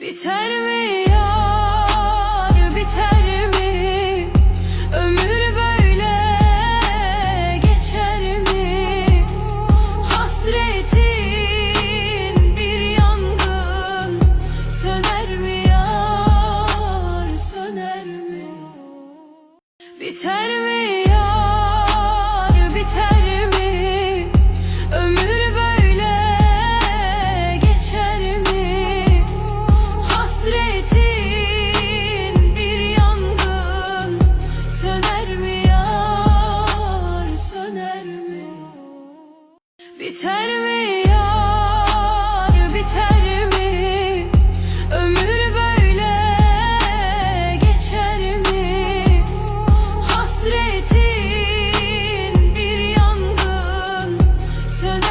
Biter mi yar biter mi? Ömür böyle geçer mi? Hasretin bir yangın Söner mi yar söner mi? Biter mi yar biter Biter mi yar biter mi? Ömür böyle geçer mi? Hasretin bir yangın söner